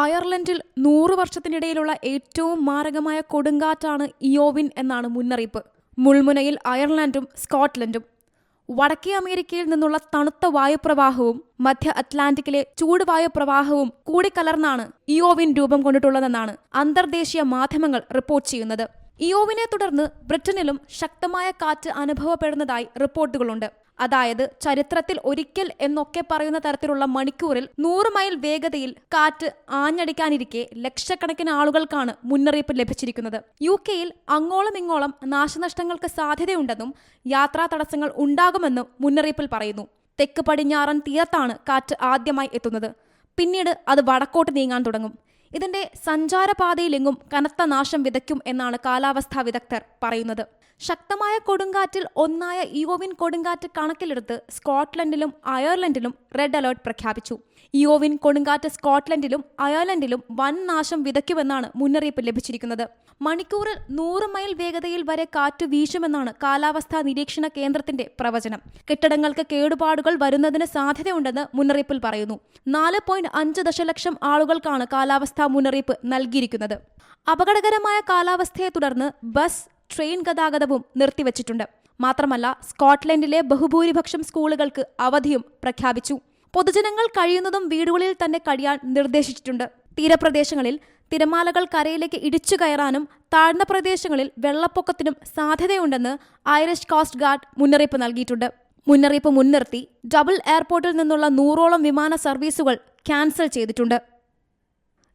അയർലൻഡിൽ നൂറു വർഷത്തിനിടയിലുള്ള ഏറ്റവും മാരകമായ കൊടുങ്കാറ്റാണ് ഇയോവിൻ എന്നാണ് മുന്നറിയിപ്പ്. മുൾമുനയിൽ അയർലൻഡും സ്കോട്ട്ലൻഡും. വടക്കേ അമേരിക്കയിൽ നിന്നുള്ള തണുത്ത വായുപ്രവാഹവും മധ്യ അറ്റ്ലാന്റിക്കിലെ ചൂട് വായുപ്രവാഹവും കൂടിക്കലർന്നാണ് ഇയോവിൻ രൂപം കൊണ്ടിട്ടുള്ളതെന്നാണ് അന്തർദേശീയ മാധ്യമങ്ങൾ റിപ്പോർട്ട് ചെയ്യുന്നത്. ഇയോവിനെ തുടർന്ന് ബ്രിട്ടനിലും ശക്തമായ കാറ്റ് അനുഭവപ്പെടുന്നതായി റിപ്പോർട്ടുകളുണ്ട്. അതായത് ചരിത്രത്തിൽ ഒരിക്കൽ എന്നൊക്കെ പറയുന്ന തരത്തിലുള്ള മണിക്കൂറിൽ നൂറ് മൈൽ വേഗതയിൽ കാറ്റ് ആഞ്ഞടിക്കാനിരിക്കെ ലക്ഷക്കണക്കിന് ആളുകൾക്കാണ് മുന്നറിയിപ്പ് ലഭിച്ചിരിക്കുന്നത്. യു കെയിൽ അങ്ങോളം ഇങ്ങോളം നാശനഷ്ടങ്ങൾക്ക് സാധ്യതയുണ്ടെന്നും യാത്രാ തടസ്സങ്ങൾ ഉണ്ടാകുമെന്നും മുന്നറിയിപ്പിൽ പറയുന്നു. തെക്ക് പടിഞ്ഞാറൻ തീരത്താണ് കാറ്റ് ആദ്യമായി എത്തുന്നത്. പിന്നീട് അത് വടക്കോട്ട് നീങ്ങാൻ തുടങ്ങും. ഇതിന്റെ സഞ്ചാരപാതയിലെങ്ങും കനത്ത നാശം വിതയ്ക്കും എന്നാണ് കാലാവസ്ഥാ വിദഗ്ധർ പറയുന്നത്. ശക്തമായ കൊടുങ്കാറ്റിൽ ഒന്നായ ഇയോവിൻ കൊടുങ്കാറ്റ് കണക്കിലെടുത്ത് സ്കോട്ട്ലൻഡിലും അയർലൻഡിലും റെഡ് അലേർട്ട് പ്രഖ്യാപിച്ചു. ഇയോവിൻ കൊടുങ്കാറ്റ് സ്കോട്ട്ലൻഡിലും അയർലൻഡിലും വൻ നാശം വിതയ്ക്കുമെന്നാണ് മുന്നറിയിപ്പ് ലഭിച്ചിരിക്കുന്നത്. മണിക്കൂറിൽ നൂറ് മൈൽ വേഗതയിൽ വരെ കാറ്റ് വീശുമെന്നാണ് കാലാവസ്ഥാ നിരീക്ഷണ കേന്ദ്രത്തിന്റെ പ്രവചനം. കെട്ടിടങ്ങൾക്ക് കേടുപാടുകൾ വരുന്നതിന് സാധ്യതയുണ്ടെന്ന് മുന്നറിയിപ്പിൽ പറയുന്നു. നാല് ദശലക്ഷം ആളുകൾക്കാണ് കാലാവസ്ഥാ മുന്നറിയിപ്പ് നൽകിയിരിക്കുന്നത്. അപകടകരമായ കാലാവസ്ഥയെ തുടർന്ന് ബസ് ട്രെയിൻ ഗതാഗതവും നിർത്തിവച്ചിട്ടുണ്ട്. മാത്രമല്ല സ്കോട്ട്ലൻഡിലെ ബഹുഭൂരിപക്ഷം സ്കൂളുകൾക്ക് അവധിയും പ്രഖ്യാപിച്ചു. പൊതുജനങ്ങൾ കഴിയുന്നതും വീടുകളിൽ തന്നെ കഴിയാൻ നിർദ്ദേശിച്ചിട്ടുണ്ട്. തീരപ്രദേശങ്ങളിൽ തിരമാലകൾ കരയിലേക്ക് ഇടിച്ചു കയറാനും താഴ്ന്ന പ്രദേശങ്ങളിൽ വെള്ളപ്പൊക്കത്തിനും സാധ്യതയുണ്ടെന്ന് ഐറിഷ് കോസ്റ്റ് ഗാർഡ് മുന്നറിയിപ്പ് നൽകിയിട്ടുണ്ട്. മുന്നറിയിപ്പ് മുൻനിർത്തി ഡബിൾ എയർപോർട്ടിൽ നിന്നുള്ള നൂറോളം വിമാന സർവീസുകൾ ക്യാൻസൽ ചെയ്തിട്ടുണ്ട്.